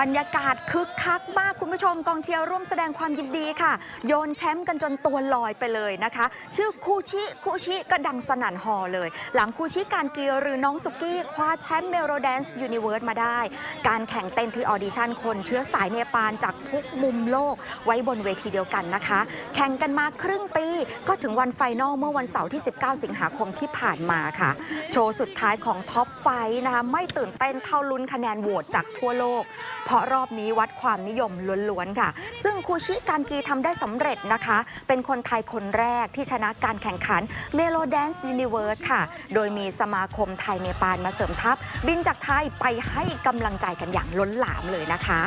บรรยากาศคึกคักมากคุณผู้ชมกองเชียร์ร่วมแสดงความยินดีค่ะ โยนแชมป์กันจนตัวลอยไปเลยนะคะ ชื่อคูชิคูชิก็ดังสนั่นฮอเลย หลังคูชิการเกียหรือน้องสุกี้คว้าแชมป์เมโลแดนซ์ยูนิเวิร์สมาได้ การแข่งเต้นที่ออดิชั่นคนเชื้อสายเนปาลจาก ทุกมุมโลกไว้บนเวทีเดียวกันนะคะ แข่งกันมาครึ่งปี ก็ถึงวันไฟนอลเมื่อวันเสาร์ที่ 19 สิงหาคมที่ผ่านมาค่ะ โชว์สุดท้ายของท็อปไฟนะคะไม่ตื่นเต้นเท่าลุ้นคะแนนโหวตจากทั่วโลก เพราะรอบนี้วัดความนิยมล้วนๆค่ะ ซึ่งคูชิการกีทำได้สำเร็จนะคะ เป็นคนไทยคนแรกที่ชนะการแข่งขัน Melo Dance Universe ค่ะ โดยมีสมาคมไทยเนปาลมาเสริมทัพ บินจากไทยไปให้กำลังใจกันอย่างล้นหลามเลยนะคะ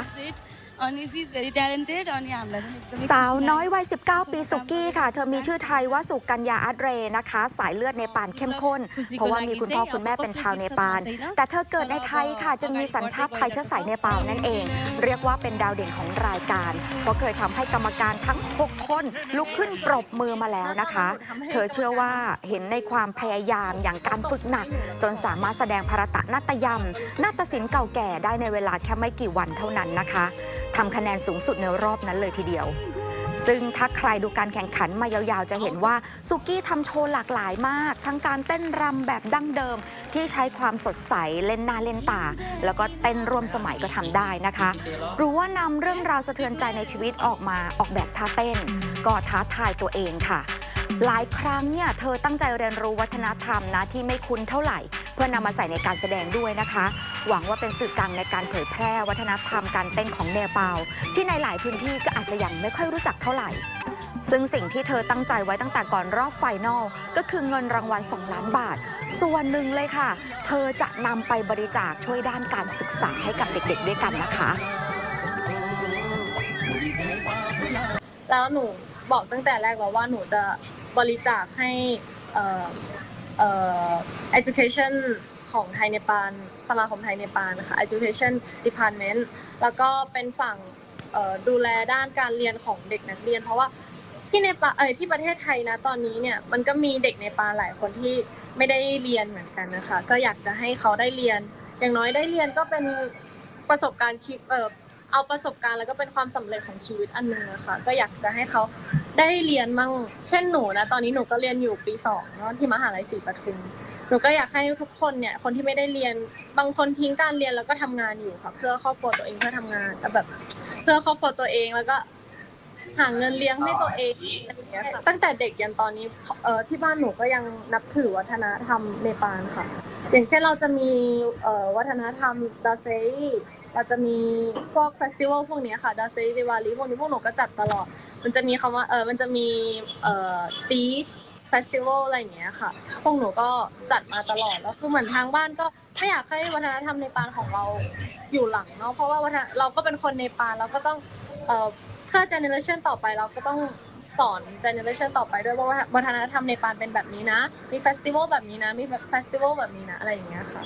Honestly, he's very talented. And yeah, I'm like, สาวน้อยวัย 19 ปีสุกี้ค่ะ เธอมีชื่อไทยว่าสุกัญญาอัดเรนะคะ สายเลือดเนปาลเข้มข้น เพราะว่ามีคุณพ่อคุณแม่เป็นชาวเนปาล แต่เธอเกิดในไทยค่ะ จึงมีสัญชาติไทยเชื้อสายเนปาลนั่นเอง เรียกว่าเป็นดาวเด่นของรายการ เพราะเคยทำให้กรรมการทั้ง 6 คนลุกขึ้นปรบมือมาแล้วนะคะ เธอเชื่อว่าเห็นในความพยายามอย่างการฝึกหนัก จนสามารถแสดงภารตะนาฏยมนาฏศิลป์เก่าแก่ได้ในเวลาแค่ไม่กี่วันเท่านั้นนะคะทำคะแนนสูงสุดในรอบนั้นเลยทีเดียว ซึ่งถ้าใครดูการแข่งขันมายาวๆ จะเห็นว่าสุกี้ทำโชว์หลากหลายมาก ทั้งการเต้นรำแบบดั้งเดิม ที่ใช้ความสดใสเล่นหน้าเล่นตา แล้วก็เต้นร่วมสมัยก็ทำได้นะคะ หรือว่านำเรื่องราวสะเทือนใจในชีวิตออกมาออกแบบท่าเต้น ก็ท้าทายตัวเองค่ะหลายครั้งเนี่ยเธอตั้งใจเรียนรู้วัฒนธรรมนะที่ไม่คุ้นเท่าไหร่ เพื่อนำมาใส่ในการแสดงด้วยนะคะ หวังว่าเป็นสื่อกลางในการเผยแพร่วัฒนธรรมการเต้นของเนปาลที่ในหลายพื้นที่ก็อาจจะยังไม่ค่อยรู้จักเท่าไหร่ ซึ่งสิ่งที่เธอตั้งใจไว้ตั้งแต่ก่อนรอบไฟนอลก็คือเงินรางวัล 2 ล้านบาท ส่วนหนึ่งเลยค่ะ เธอจะนำไปบริจาคช่วยด้านการศึกษาให้กับเด็กๆด้วยกันนะคะ แล้วหนูบอกตั้งแต่แรกแล้วว่าหนูจะบริจาคให้เอ่อเอ่อ education ของไทยเนปาลสมาคมไทยเนปาลนะคะ education department แล้วก็เป็นฝั่งดูแลด้านการเรียนของเด็กนักเรียน เพราะว่าที่เนปาเอ่ยที่ประเทศไทยนะตอนนี้เนี่ยมันก็มีเด็กเนปาลหลายคนที่ไม่ได้เรียนเหมือนกันนะคะ ก็อยากจะให้เขาได้เรียน อย่างน้อยได้เรียนก็เป็นประสบการณ์ชีวิตเอ่อ เอาประสบการณ์แล้วก็เป็นความสำเร็จของชีวิตอันหนึงนะคะก็อยากจะให้เขาได้เรียนมั่งเช่นหนูนะตอนนี้หนูก็เรียนอยู่ปีสองเนาะที่มหาลัยศรีปทุมหนูก็อยากให้ทุกคนเนี่ยคนที่ไม่ได้เรียนบางคนทิ้งการเรียนแล้วก็ทำงานอยู่ค่ะเพื่อครอบครัวตัวเองเพื่อทำงานแต่แบบ เพื่อครอบครัวตัวเองแล้วก็ หาเงินเลี้ยงให้ตัวเองตั้งแต่เด็กยันตอนนี้เออที่บ้านหนูก็ยังนับถือวัฒนธรรมเนปาลค่ะ อย่างเช่นเราจะมีเอ่อวัฒนธรรมดาเซเราจะมีพวกเฟสติวัลพวกนี้ค่ะดาเซดิวาลีพวกนี้พวกหนูก็จัดตลอด มันจะมีคำว่าเออมันจะมีเอ่อตีเฟสติวัลอะไรอย่างเงี้ยค่ะ พวกหนูก็จัดมาตลอดแล้วคือเหมือนทางบ้านก็ไม่อยากให้วัฒนธรรมในปานของเราอยู่หลังเนาะเพราะว่าวัฒนเราก็เป็นคนในปานเราก็ต้องเอ่อ ถ้าเจเนอเรชันต่อไปเราก็ต้องสอนเจเนอเรชันต่อไปด้วยว่าวัฒนธรรมในปานเป็นแบบนี้นะ มีเฟสติวัลแบบนี้นะ มีเฟสติวัลแบบนี้นะ อะไรอย่างเงี้ยค่ะ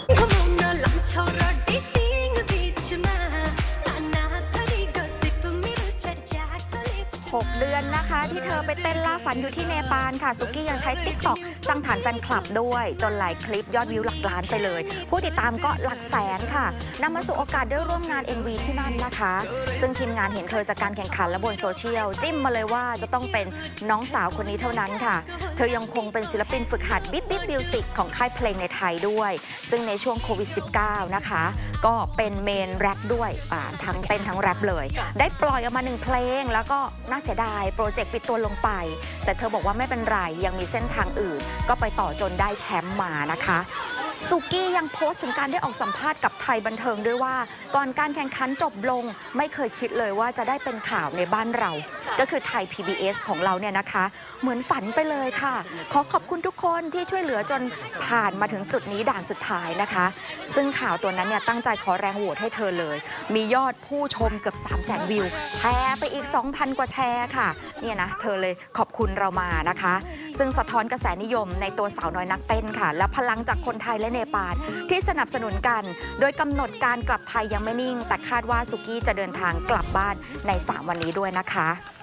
6 เดือนนะคะ ที่เธอไปเต้นล่าฝันอยู่ที่เนปาลค่ะ สุกี้ยังใช้ติ๊กต็อกสร้งฐานแฟนคลับด้วย จนหลายคลิปยอดวิวหลักล้านไปเลย ผู้ติดตามก็หลักแสนค่ะนำมาสู่โอกาสได้ร่วมงาน MV ที่นั่นนะคะ ซึ่งทีมงานเห็นเธอจากการแข่งขันและบนโซเชียล จิ้มมาเลยว่าจะต้องเป็นน้องสาวคนนี้เท่านั้นค่ะ เธอยังคงเป็นศิลปินฝึกหัดบิ๊บบิ๊บมิวสิกของค่ายเพลงในไทยด้วย ซึ่งในช่วงโควิด -19 นะคะ ก็เป็นเมนแรปด้วยทั้งเต้นทั้งแรปเลย ได้ปล่อยออกมาหนึ่งเพลง แล้วก็น่าเสียดายโปรเจกต์ปิดตัวลงไป แต่เธอบอกว่าไม่เป็นไรยังมีเส้นทางอื่นก็ไปต่อจนได้แชมป์มานะคะสุกี้ยังโพสต์ถึงการได้ออกสัมภาษณ์กับไทยบันเทิงด้วยว่า ก่อนการแข่งขันจบลงไม่เคยคิดเลยว่าจะได้เป็นข่าวในบ้านเรา ก็คือไทย PBS ของเราเนี่ยนะคะ เหมือนฝันไปเลยค่ะ ขอขอบคุณทุกคนที่ช่วยเหลือจนผ่านมาถึงจุดนี้ด่านสุดท้ายนะคะ ซึ่งข่าวตัวนั้นเนี่ยตั้งใจขอแรงโหวตให้เธอเลย มียอดผู้ชมเกือบ 3 0 0 0 0 0วิว แชร์ไปอีก 2,000 กว่าแชร์ค่ะเนี่ยนะเธอเลยขอบคุณเรามานะคะ ซึ่งสะท้อนกระแสนิยมในตัวสาวน้อยนักเต้นค่ะ และพลังจากคนไทยและเนปาลที่สนับสนุนกัน โดยกำหนดการกลับไทยยังไม่นิ่ง แต่คาดว่าสุกี้จะเดินทางกลับบ้านใน 3 วันนี้ด้วยนะคะ